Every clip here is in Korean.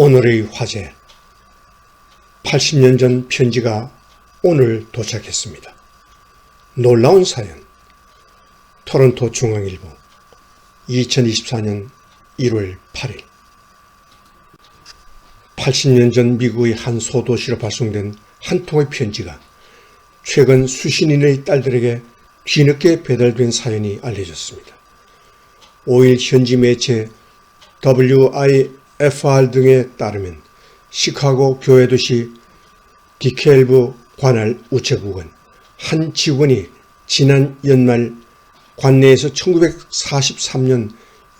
오늘의 화제 80년 전 편지가 오늘 도착했습니다. 놀라운 사연 토론토 중앙일보 2024년 1월 8일 80년 전 미국의 한 소도시로 발송된 한 통의 편지가 최근 수신인의 딸들에게 뒤늦게 배달된 사연이 알려졌습니다. 5일 현지 매체 WIFR 등에 따르면 시카고 교회도시 디켈브 관할 우체국은 한 직원이 지난 연말 관내에서 1943년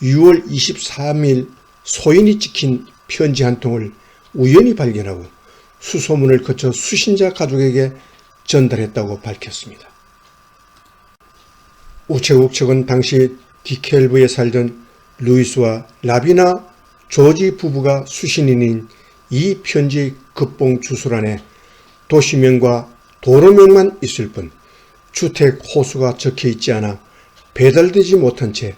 6월 23일 소인이 찍힌 편지 한 통을 우연히 발견하고 수소문을 거쳐 수신자 가족에게 전달했다고 밝혔습니다. 우체국 측은 당시 디켈브에 살던 루이스와 라비나 조지 부부가 수신인인 이 편지 급봉 주소란에 도시명과 도로명만 있을 뿐 주택 호수가 적혀 있지 않아 배달되지 못한 채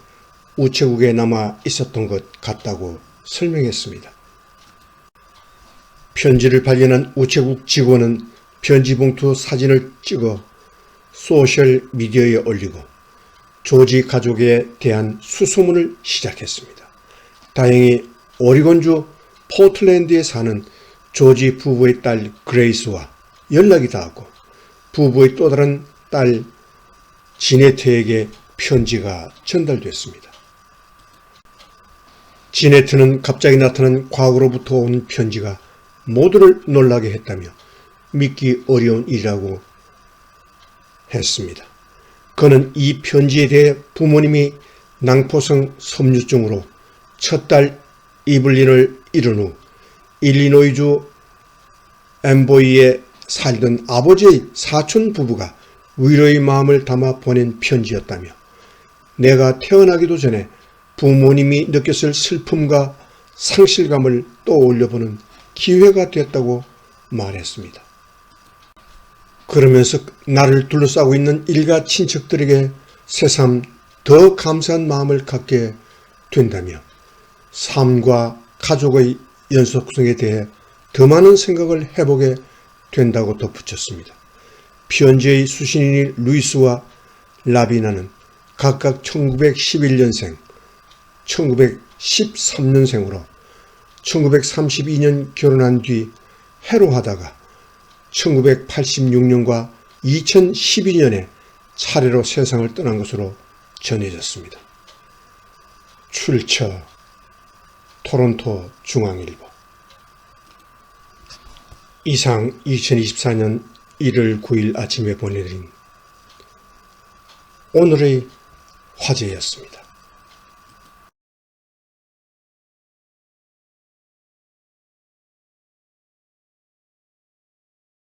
우체국에 남아 있었던 것 같다고 설명했습니다. 편지를 발견한 우체국 직원은 편지 봉투 사진을 찍어 소셜 미디어에 올리고 조지 가족에 대한 수소문을 시작했습니다. 다행히 오리곤주 포틀랜드에 사는 조지 부부의 딸 그레이스와 연락이 닿았고 부부의 또 다른 딸 지네트에게 편지가 전달됐습니다. 지네트는 갑자기 나타난 과거로부터 온 편지가 모두를 놀라게 했다며 믿기 어려운 일이라고 했습니다. 그는 이 편지에 대해 부모님이 낭포성 섬유증으로 첫딸 이블린을 잃은 후 일리노이주 엠보이에 살던 아버지의 사촌 부부가 위로의 마음을 담아 보낸 편지였다며 내가 태어나기도 전에 부모님이 느꼈을 슬픔과 상실감을 떠올려보는 기회가 됐다고 말했습니다. 그러면서 나를 둘러싸고 있는 일가 친척들에게 새삼 더 감사한 마음을 갖게 된다며 삶과 가족의 연속성에 대해 더 많은 생각을 해보게 된다고 덧붙였습니다. 편지의 수신인인 루이스와 라비나는 각각 1911년생, 1913년생으로 1932년 결혼한 뒤 해로하다가 1986년과 2012년에 차례로 세상을 떠난 것으로 전해졌습니다. 출처 토론토 중앙일보 이상 2024년 1월 9일 아침에 보내드린 오늘의 화제였습니다.